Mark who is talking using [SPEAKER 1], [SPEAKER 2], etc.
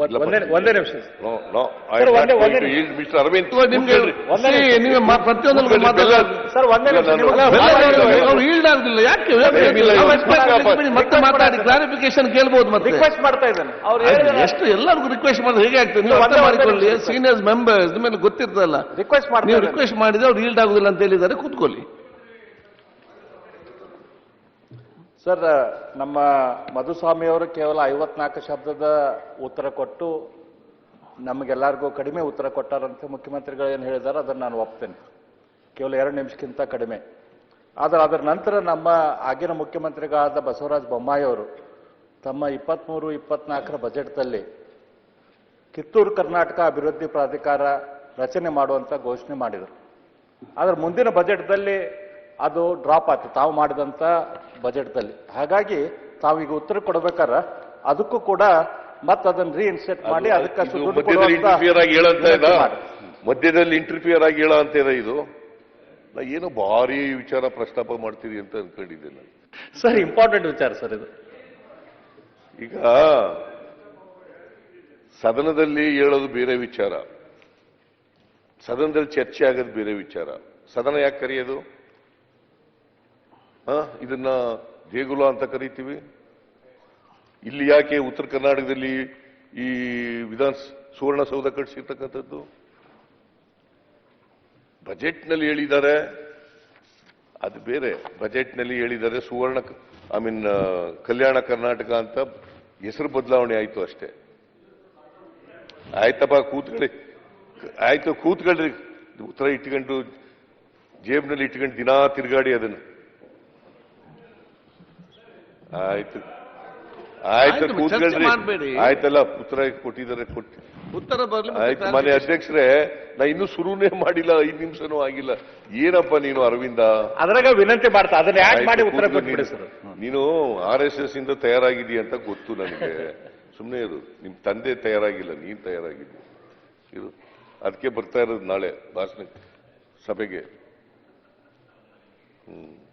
[SPEAKER 1] ಒಂದ್- ನಿಮಿಷ.
[SPEAKER 2] Mister Arvind
[SPEAKER 1] sir ಒಂದೇ
[SPEAKER 3] ಈಲ್ಡ್ ಆಗುದಿಲ್ಲ. ಯಾಕೆ? ಮತ್ತೆ ಮಾತಾಡಿ ಕ್ಲಾರಿಫಿಕೇಶನ್ ಕೇಳ್ಬೋದು ಮತ್ತೆ.
[SPEAKER 1] ರಿಕ್ವೆಸ್ಟ್ ಮಾಡ್ತಾ ಇದ್ದಾನೆ. ಅವ್ರು ಹೇಳಿದ್ರೆ
[SPEAKER 3] ಎಷ್ಟು ಎಲ್ಲರಿಗೂ ರಿಕ್ವೆಸ್ಟ್ ಮಾಡಿದ್ರೆ ಹೇಗೆ ಆಗ್ತದೆ? ನೀವು ಅರ್ಥ ಮಾಡಿಕೊಳ್ಳಿ. ಸೀನಿಯರ್ಸ್ ಮೆಂಬರ್ಸ್ ನಿಮಗೆ ಗೊತ್ತಿರ್ತಲ್ಲ
[SPEAKER 1] ರಿಕ್ವೆಸ್ಟ್ ಮಾಡಿ
[SPEAKER 3] ನೀವು ರಿಕ್ವೆಸ್ಟ್ ಮಾಡಿದ್ರೆ ಅವ್ರು ಈಲ್ಡ್ ಆಗುದಿಲ್ಲ ಅಂತ ಹೇಳಿದ್ದಾರೆ. ಕೂತ್ಕೊಳ್ಳಿ.
[SPEAKER 1] ಸರ್, ನಮ್ಮ ಮಧುಸ್ವಾಮಿ ಅವರು ಕೇವಲ ಐವತ್ನಾಲ್ಕು ಶಬ್ದದ ಉತ್ತರ ಕೊಟ್ಟು ನಮಗೆಲ್ಲರಿಗೂ ಕಡಿಮೆ ಉತ್ತರ ಕೊಟ್ಟಾರಂತೆ ಮುಖ್ಯಮಂತ್ರಿಗಳು ಏನು ಹೇಳಿದಾರೆ ಅದನ್ನು ನಾನು ಒಪ್ತೇನೆ. ಕೇವಲ ಎರಡು ನಿಮಿಷಕ್ಕಿಂತ ಕಡಿಮೆ. ಆದರೆ ಅದರ ನಂತರ ನಮ್ಮ ಆಗಿನ ಮುಖ್ಯಮಂತ್ರಿಗಳಾದ ಬಸವರಾಜ ಬೊಮ್ಮಾಯಿ ಅವರು ತಮ್ಮ ಇಪ್ಪತ್ತ್ಮೂರು ಇಪ್ಪತ್ನಾಲ್ಕರ ಬಜೆಟ್ದಲ್ಲಿ ಕಿತ್ತೂರು, ಕರ್ನಾಟಕ ಅಭಿವೃದ್ಧಿ ಪ್ರಾಧಿಕಾರ ರಚನೆ ಮಾಡುವಂಥ ಘೋಷಣೆ ಮಾಡಿದರು. ಆದರೆ ಮುಂದಿನ ಬಜೆಟ್ದಲ್ಲಿ ಅದು ಡ್ರಾಪ್ ಆಯ್ತು. ತಾವು ಮಾಡಿದಂತ ಬಜೆಟ್ದಲ್ಲಿ. ಹಾಗಾಗಿ ತಾವೀಗ ಉತ್ತರ ಕೊಡಬೇಕಾರ ಅದಕ್ಕೂ ಕೂಡ ಮತ್ತೆ ಅದನ್ನ ರೀಇನ್ಸೆಟ್ ಮಾಡಿ ಕೊಡುವಂತ
[SPEAKER 2] ಇಂಟರ್ಫಿಯರ್ ಆಗಿ ಹೇಳಂತ ಮಧ್ಯದಲ್ಲಿ ಇಂಟರ್ಫಿಯರ್ ಆಗಿ ಹೇಳ ಅಂತ ಇದೆ ಇದು. ನಾ ಏನು ಭಾರಿ ವಿಚಾರ ಪ್ರಸ್ತಾಪ ಮಾಡ್ತೀರಿ ಅಂತ ಅನ್ಕೊಂಡಿದ್ದೆ ನಾನು.
[SPEAKER 1] ಸರ್ ಇಂಪಾರ್ಟೆಂಟ್ ವಿಚಾರ ಸರ್ ಇದು.
[SPEAKER 2] ಈಗ ಸದನದಲ್ಲಿ ಹೇಳೋದು ಬೇರೆ ವಿಚಾರ. ಸದನದಲ್ಲಿ ಚರ್ಚೆ ಆಗೋದು ಬೇರೆ ವಿಚಾರ. ಸದನ ಯಾಕೆ ಕರೆಯೋದು? ಇದನ್ನ ದೇಗುಲ ಅಂತ ಕರೀತೀವಿ. ಇಲ್ಲಿ ಯಾಕೆ ಉತ್ತರ ಕರ್ನಾಟಕದಲ್ಲಿ ಈ ವಿಧಾನ ಸುವರ್ಣಸೌಧ ಕಟ್ಟಿಸಿರ್ತಕ್ಕಂಥದ್ದು ಬಜೆಟ್ನಲ್ಲಿ ಹೇಳಿದ್ದಾರೆ. ಅದು ಬೇರೆ. ಬಜೆಟ್ನಲ್ಲಿ ಹೇಳಿದ್ದಾರೆ ಸುವರ್ಣ ಐ ಮೀನ್ ಕಲ್ಯಾಣ ಕರ್ನಾಟಕ ಅಂತ ಹೆಸರು ಬದಲಾವಣೆ ಆಯಿತು ಅಷ್ಟೇ. ಆಯ್ತಪ್ಪ, ಕೂತ್ಕೊಳ್ಳಿ. ಆಯ್ತು ಕೂತ್ಕೊಳ್ರಿ ಉತ್ತರ ಇಟ್ಕೊಂಡು, ಜೇಬ್ನಲ್ಲಿ ಇಟ್ಕೊಂಡು ದಿನಾ ತಿರುಗಾಡಿ ಅದನ್ನು. ಆಯ್ತು. ಆಯ್ತು ಕೂತ್ಕೊಳ್ರಿ. ಆಯ್ತಲ್ಲ ಉತ್ತರ ಕೊಟ್ಟಿದ್ದಾರೆ ಕೊಟ್ಟು.
[SPEAKER 3] ಉತ್ತರ ಬರಲಿ
[SPEAKER 2] ಆಯ್ತು ಮನೆ ಅಧ್ಯಕ್ಷರೇ ನಾ ಇನ್ನೂ ಶುರುನೇ ಮಾಡಿಲ್ಲ ಐದು ನಿಮಿಷನೂ ಆಗಿಲ್ಲ. ಏನಪ್ಪ ನೀನು ಅರವಿಂದ?
[SPEAKER 1] ಅದ್ರಾಗ ವಿನಂತಿ ಮಾಡ್ತಾ ಅದನ್ನ ಯಾಕೆ ಮಾಡಿ ಉತ್ತರ ಕೊಟ್ಬಿಡಿ
[SPEAKER 2] ನೀನು.
[SPEAKER 1] ಸರ್.
[SPEAKER 2] ನೀನು ಆರ್ ಎಸ್ ಎಸ್ ಇಂದ ತಯಾರಾಗಿದ್ದೀಯ ಅಂತ ಗೊತ್ತು ನನಗೆ. ಸುಮ್ಮನೆ ಇರು ನಿಮ್ ತಂದೆ ತಯಾರಾಗಿಲ್ಲ ನೀನ್ ತಯಾರಾಗಿದ್ದಿ. ಇರು. ಅದಕ್ಕೆ ಬರ್ತಾ ಇರೋದು ನಾಳೆ ಭಾಷಣ ಸಭೆಗೆ. ಹ್ಮ್.